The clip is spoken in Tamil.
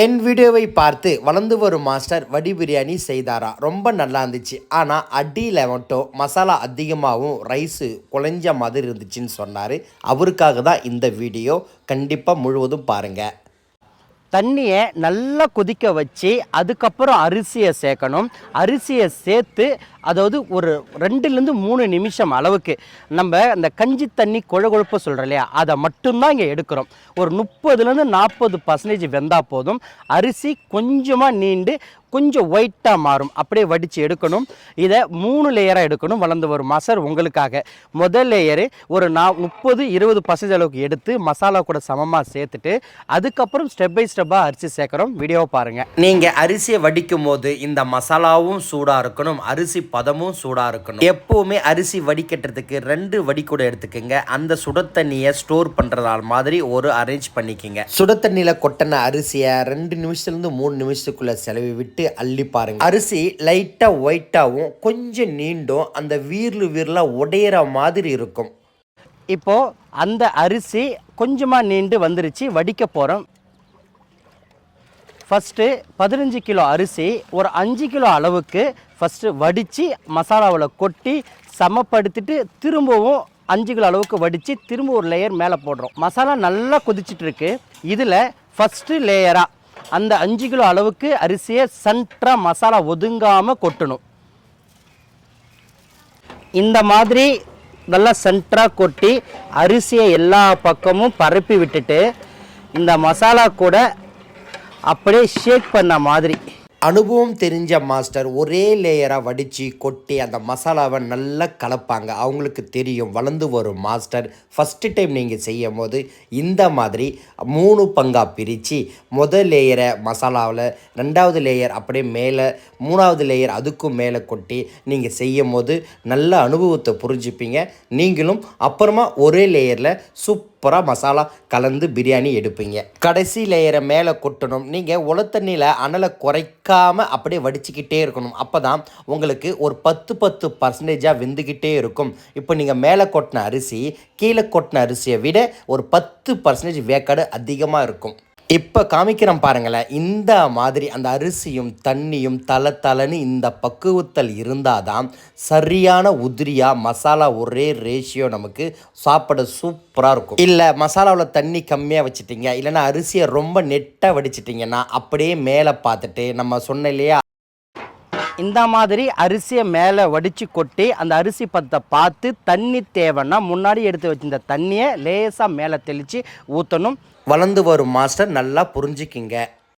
என் வீடியோவை பார்த்து வளர்ந்து வரும் மாஸ்டர் வடி பிரியாணி செய்தாரா? ரொம்ப நல்லா இருந்துச்சு. ஆனால் அடியில் மட்டும் மசாலா அதிகமாகவும் ரைஸு குழஞ்ச மாதிரி இருந்துச்சுன்னு சொன்னார். அவருக்காக தான் இந்த வீடியோ. கண்டிப்பாக முழுவதும் பாருங்கள் தண்ணியை நல்லா கொதிக்க வச்சு அதுக்கப்புறம் அரிசியை சேர்க்கணும். அரிசியை சேர்த்து அதாவது ஒரு ரெண்டுலேருந்து மூணு நிமிஷம் அளவுக்கு நம்ம அந்த கஞ்சி தண்ணி கொழ கொழுப்பு சொல்கிறோம் இல்லையா? அதை மட்டும்தான் இங்கே எடுக்கிறோம். ஒரு முப்பதுலேருந்து நாற்பது பர்சன்டேஜ் வெந்தால் போதும். அரிசி கொஞ்சமாக நீண்டு கொஞ்சம் ஒயிட்டாக மாறும். அப்படியே வடித்து எடுக்கணும். இதை மூணு லேயராக எடுக்கணும். வளர்ந்து வரும். மசர் உங்களுக்காக. முதல் லேயரு ஒரு நா முப்பது இருபது பர்சன்டேஜ் அளவுக்கு எடுத்து மசாலா கூட சமமாக சேர்த்துட்டு அதுக்கப்புறம் ஸ்டெப் பை ஸ்டெப்பாக அரிசி சேர்க்குறோம். வீடியோவை பாருங்கள் நீங்கள் அரிசியை வடிக்கும் போது இந்த மசாலாவும் சூடாக இருக்கணும். அரிசி பதமும் சூடாக இருக்கணும். எப்போவுமே அரிசி வடிக்கட்டுறதுக்கு ரெண்டு வடிக்கூட எடுத்துக்கோங்க. அந்த சுட தண்ணியை ஸ்டோர் பண்ணுறதால் மாதிரி ஒரு அரேஞ்ச் பண்ணிக்கோங்க. சுட தண்ணியில் கொட்டின அரிசியை ரெண்டு நிமிஷத்துலேருந்து மூணு நிமிஷத்துக்குள்ளே செலவி விட்டு அள்ளி பாருங்க. அரிசி லைட்டாக ஒயிட்டாகவும் கொஞ்சம் நீண்டும் அந்த வீர்லு வீரலாக உடையிற மாதிரி இருக்கும். இப்போது அந்த அரிசி கொஞ்சமாக நீண்டு வந்துருச்சு வடிக்க போகிறோம் ஃபஸ்ட்டு பதினஞ்சு கிலோ அரிசி ஒரு அஞ்சு கிலோ அளவுக்கு ஃபஸ்ட்டு வடித்து மசாலாவில் கொட்டி சமப்படுத்திட்டு திரும்பவும் அஞ்சு கிலோ அளவுக்கு வடித்து திரும்ப ஒரு லேயர் மேலே போடுறோம். மசாலா நல்லா கொதிச்சிட்டு இருக்கு. இதில் ஃபஸ்ட்டு லேயராக அந்த அஞ்சு கிலோ அளவுக்கு அரிசியை சென்டராக மசாலா ஒதுங்காமல் கொட்டணும். இந்த மாதிரி நல்லா சென்டராக கொட்டி அரிசியை எல்லா பக்கமும் பரப்பி விட்டுட்டு இந்த மசாலா கூட அப்படியே ஷேக் பண்ண மாதிரி அனுபவம் தெரிஞ்ச மாஸ்டர் ஒரே லேயராக வடித்து கொட்டி அந்த மசாலாவை நல்லா கலப்பாங்க. அவங்களுக்கு தெரியும் வளர்ந்து வரும் மாஸ்டர். ஃபஸ்ட்டு டைம் நீங்கள் செய்யும் போது இந்த மாதிரி மூணு பங்காக பிரித்து முதல் லேயரை மசாலாவில் ரெண்டாவது லேயர் அப்படியே மேலே மூணாவது லேயர் அதுக்கும் மேலே கொட்டி நீங்கள் செய்யும் போது நல்ல அனுபவத்தை புரிஞ்சுப்பீங்க. நீங்களும் அப்புறமா ஒரே லேயரில் சூப் சூப்பராக மசாலா கலந்து பிரியாணி எடுப்பீங்க. கடைசி லேயரை மேலே கொட்டணும். நீங்கள் உளத்தண்ணியில் அனலை குறைக்காமல் அப்படியே வடிச்சுக்கிட்டே இருக்கணும். அப்போ தான் உங்களுக்கு ஒரு பத்து பத்து பர்சன்டேஜாக வெந்துக்கிட்டே இருக்கும். இப்போ நீங்கள் மேலே கொட்டின அரிசி கீழே கொட்டின அரிசியை விட ஒரு பத்து பர்சன்டேஜ் வேக்காடு அதிகமாக இருக்கும். இப்போ காமிக்கிறோம் பாருங்களேன். இந்த மாதிரி அந்த அரிசியும் தண்ணியும் தலை தலைன்னு இந்த பக்குவத்தல் இருந்தால் தான் சரியான உதிரியாக மசாலா ஒரே ரேஷியோ நமக்கு சாப்பிட சூப்பராக இருக்கும். இல்லை மசாலாவில் தண்ணி கம்மியாக வச்சுட்டிங்க. இல்லைன்னா அரிசியை ரொம்ப நெட்டாக வடிச்சிட்டிங்கன்னா அப்படியே மேலே பார்த்துட்டு நம்ம சொன்ன இல்லையா இந்த மாதிரி அரிசியை மேலே வடித்து கொட்டி அந்த அரிசி பத்தை பார்த்து தண்ணி தேவைன்னா முன்னாடி எடுத்து வச்சிருந்த தண்ணியை லேசாக மேலே தெளித்து ஊற்றணும் வளர்ந்து வரும் மாஸ்டர் நல்லா புரிஞ்சுக்கிங்க.